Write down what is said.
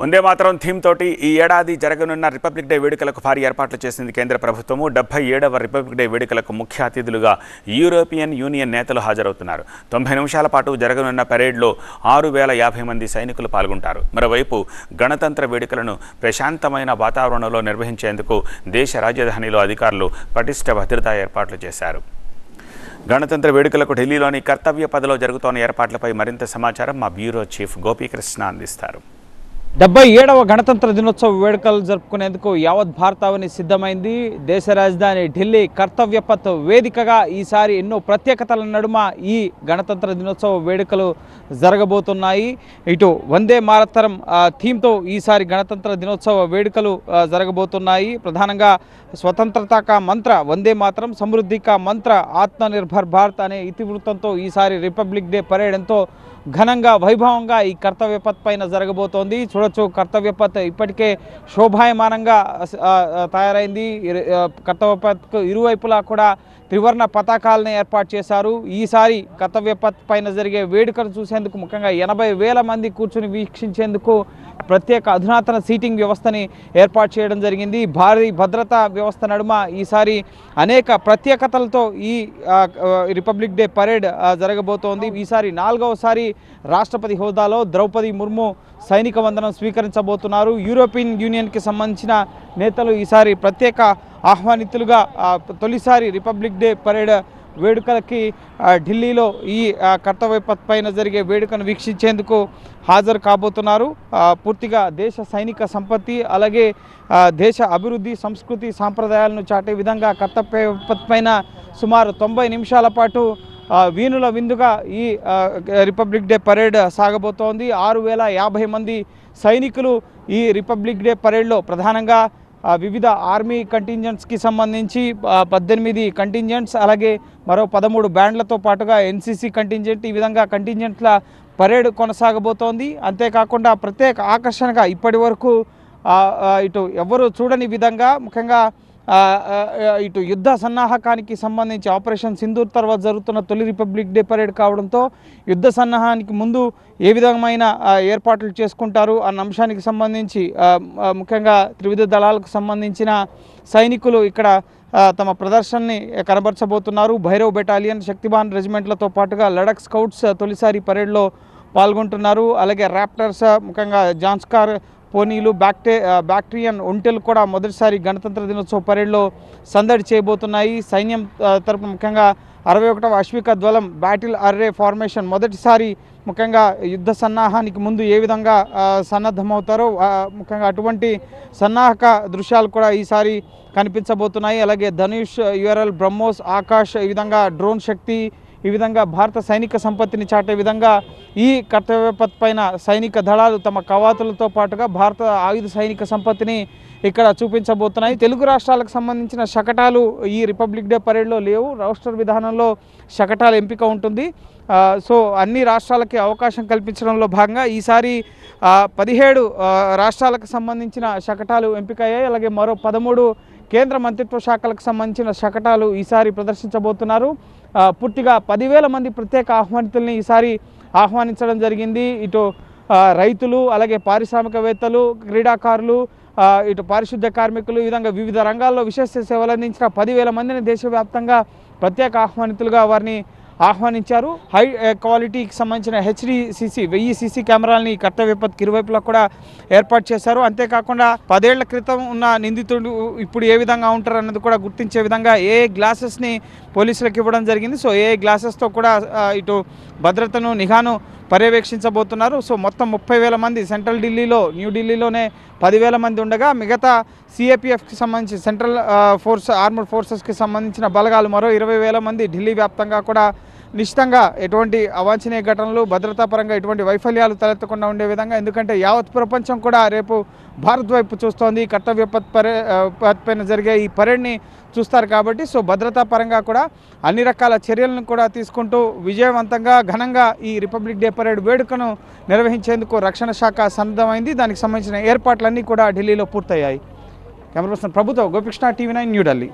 వందే మాత్రం థీమ్ తోటి ఈ ఏడాది జరగనున్న రిపబ్లిక్ డే వేడుకలకు భారీ ఏర్పాట్లు చేసింది కేంద్ర ప్రభుత్వము. డెబ్బై ఏడవ రిపబ్లిక్ డే వేడుకలకు ముఖ్య అతిథులుగా యూరోపియన్ యూనియన్ నేతలు హాజరవుతున్నారు. తొంభై నిమిషాల పాటు జరగనున్న పరేడ్లో ఆరు వేల యాభై మంది సైనికులు పాల్గొంటారు. మరోవైపు గణతంత్ర వేడుకలను ప్రశాంతమైన వాతావరణంలో నిర్వహించేందుకు దేశ రాజధానిలో అధికారులు పటిష్ట భద్రతా ఏర్పాట్లు చేశారు. గణతంత్ర వేడుకలకు ఢిల్లీలోని కర్తవ్య పదలో జరుగుతోన్న ఏర్పాట్లపై మరింత సమాచారం మా బ్యూరో చీఫ్ గోపీకృష్ణ అందిస్తారు. డెబ్బై ఏడవ గణతంత్ర దినోత్సవ వేడుకలు జరుపుకునేందుకు యావత్ భారతావని సిద్ధమైంది. దేశ రాజధాని ఢిల్లీ కర్తవ్యపత్ వేదికగా ఈసారి ఎన్నో ప్రత్యేకతల నడుమ ఈ గణతంత్ర దినోత్సవ వేడుకలు జరగబోతున్నాయి. ఇటు వందే మారతరం థీమ్తో ఈసారి గణతంత్ర దినోత్సవ వేడుకలు జరగబోతున్నాయి. ప్రధానంగా స్వతంత్రత కా మంత్ర వందే మాతరం సమృద్ధి కా మంత్ర ఆత్మనిర్భర్ భారత్ అనే ఇతివృత్తంతో ఈసారి రిపబ్లిక్ డే పరేడ్ ఎంతో ఘనంగా వైభవంగా ఈ కర్తవ్యపత్ పైన జరగబోతోంది. చూడొచ్చు. కర్తవ్యపథ్ ఇప్పటికే శోభాయమానంగా తయారైంది. ఇరు- ఇరువైపులా కూడా త్రివర్ణ పతాకాలను ఏర్పాటు చేశారు. ఈసారి కర్తవ్యపథ్ పైన జరిగే వేడుకను చూసేందుకు ముఖ్యంగా ఎనభై వేల మంది కూర్చుని వీక్షించేందుకు ప్రత్యేక అధునాతన సీటింగ్ వ్యవస్థని ఏర్పాటు చేయడం జరిగింది. భారీ భద్రతా వ్యవస్థ నడుమ ఈసారి అనేక ప్రత్యేకతలతో ఈ రిపబ్లిక్ డే పరేడ్ జరగబోతోంది. ఈసారి నాలుగవసారి రాష్ట్రపతి హోదాలో ద్రౌపది ముర్ము సైనిక వందనం స్వీకరించబోతున్నారు. యూరోపియన్ యూనియన్కి సంబంధించిన నేతలు ఈసారి ప్రత్యేక ఆహ్వానితులుగా తొలిసారి రిపబ్లిక్ డే పరేడ్ వేడుకలకి ఢిల్లీలో ఈ ఆ, కర్తవ్య పథ్ పైన జరిగే వేడుకను వీక్షించేందుకు హాజరు కాబోతున్నారు. పూర్తిగా దేశ సైనిక సంపత్తి అలాగే దేశ అభివృద్ధి సంస్కృతి సాంప్రదాయాలను చాటే విధంగా కర్తవ్య పథ్ పైన సుమారు తొంభై నిమిషాల పాటు వీణుల విందుగా ఈ రిపబ్లిక్ డే పరేడ్ సాగబోతోంది. ఆరు వేల యాభై మంది సైనికులు ఈ రిపబ్లిక్ డే పరేడ్లో ప్రధానంగా వివిధ ఆర్మీ కంటింజెంట్స్కి సంబంధించి పద్దెనిమిది కంటింజెంట్స్ అలాగే మరో పదమూడు బ్యాండ్లతో పాటుగా ఎన్సీసీ కంటింజెంట్ ఈ విధంగా కంటింజెంట్ల పరేడ్ కొనసాగబోతోంది. అంతేకాకుండా ప్రత్యేక ఆకర్షణగా ఇప్పటి వరకు ఇటు ఎవరు చూడని విధంగా ముఖ్యంగా ఇటు యుద్ధ సన్నాహకానికి సంబంధించి ఆపరేషన్ సింధూర్ తర్వాత జరుగుతున్న తొలి రిపబ్లిక్ డే పరేడ్ కావడంతో యుద్ధ సన్నాహానికి ముందు ఏ విధమైన ఏర్పాట్లు చేసుకుంటారు అన్న అంశానికి సంబంధించి ముఖ్యంగా త్రివిధ దళాలకు సంబంధించిన సైనికులు ఇక్కడ తమ ప్రదర్శనని కనబరచబోతున్నారు. భైరవ్ బెటాలియన్ శక్తిబాన్ రెజిమెంట్లతో పాటుగా లడక్ స్కౌట్స్ తొలిసారి పరేడ్లో పాల్గొంటున్నారు. అలాగే ర్యాప్టర్స్ ముఖ్యంగా జాన్స్కార్ పోనీలు బ్యాక్టే బ్యాక్టీరియన్ ఒంటెలు కూడా మొదటిసారి గణతంత్ర దినోత్సవ పరేడ్లో సందడి చేయబోతున్నాయి. సైన్యం తరపు ముఖ్యంగా అరవై ఒకటవ అశ్విక ద్వలం బ్యాటిల్ అర్రే ఫార్మేషన్ మొదటిసారి ముఖ్యంగా యుద్ధ సన్నాహానికి ముందు ఏ విధంగా సన్నద్ధమవుతారో ముఖ్యంగా అటువంటి సన్నాహక దృశ్యాలు కూడా ఈసారి కనిపించబోతున్నాయి. అలాగే ధనుష్ యుఎర్ఎల్ బ్రహ్మోస్ ఆకాష్ ఈ విధంగా డ్రోన్ శక్తి ఈ విధంగా భారత సైనిక సంపత్తిని చాటే విధంగా ఈ కర్తవ్యపథ్ పైన సైనిక దళాలు తమ కవాతులతో పాటుగా భారత ఆయుధ సైనిక సంపత్తిని ఇక్కడ చూపించబోతున్నాయి. తెలుగు రాష్ట్రాలకు సంబంధించిన శకటాలు ఈ రిపబ్లిక్ డే పరేడ్లో లేవు. రాష్ట్ర విధానంలో శకటాల ఎంపిక ఉంటుంది. సో అన్ని రాష్ట్రాలకి అవకాశం కల్పించడంలో భాగంగా ఈసారి పదిహేడు రాష్ట్రాలకు సంబంధించిన శకటాలు ఎంపికయ్యాయి. అలాగే మరో పదమూడు కేంద్ర మంత్రిత్వ శాఖలకు సంబంధించిన శకటాలు ఈసారి ప్రదర్శించబోతున్నారు. పూర్తిగా పదివేల మంది ప్రత్యేక ఆహ్వానితుల్ని ఈసారి ఆహ్వానించడం జరిగింది. ఇటు రైతులు అలాగే పారిశ్రామికవేత్తలు క్రీడాకారులు ఇటు పారిశుద్ధ్య కార్మికులు ఈ విధంగా వివిధ రంగాల్లో విశేష సేవలు అందించిన పదివేల మందిని దేశవ్యాప్తంగా ప్రత్యేక ఆహ్వానితులుగా వారిని ఆహ్వానించారు. హై క్వాలిటీకి సంబంధించిన హెచ్డిసిసి వెయ్యి సీసీ కెమెరాలని కట్ట పథ్కి ఇరువైపులా కూడా ఏర్పాటు చేశారు. అంతేకాకుండా పదేళ్ళ క్రితం ఉన్న నిందితుడు ఇప్పుడు ఏ విధంగా ఉంటారు అన్నది కూడా గుర్తించే విధంగా ఏ గ్లాసెస్ని పోలీసులకు ఇవ్వడం జరిగింది. సో ఏ గ్లాసెస్తో కూడా ఇటు భద్రతను నిఘాను పర్యవేక్షించబోతున్నారు. సో మొత్తం ముప్పై వేల మంది సెంట్రల్ ఢిల్లీలో న్యూఢిల్లీలోనే పదివేల మంది ఉండగా మిగతా సిఏపిఎఫ్కి సంబంధించి సెంట్రల్ ఫోర్స్ ఆర్మడ్ ఫోర్సెస్కి సంబంధించిన బలగాలు మరో ఇరవై వేల మంది ఢిల్లీ వ్యాప్తంగా కూడా నిశ్చితంగా ఎటువంటి అవాంఛనీయ ఘటనలు భద్రతా పరంగా ఎటువంటి వైఫల్యాలు తలెత్తకుండా ఉండే విధంగా ఎందుకంటే యావత్ ప్రపంచం కూడా రేపు భారత్ వైపు చూస్తోంది. కర్తవ్య పథ్ పరే పైన జరిగే ఈ పరేడ్ని చూస్తారు కాబట్టి సో భద్రతా పరంగా కూడా అన్ని రకాల చర్యలను కూడా తీసుకుంటూ విజయవంతంగా ఘనంగా ఈ రిపబ్లిక్ డే పరేడ్ వేడుకను నిర్వహించేందుకు రక్షణ శాఖ సన్నద్ధమైంది. దానికి సంబంధించిన ఏర్పాట్లన్నీ కూడా ఢిల్లీలో పూర్తయ్యాయి. కెమెరా పర్సన్ ప్రభుత్వ గోపికృష్ణ టీవీ నైన్ న్యూఢిల్లీ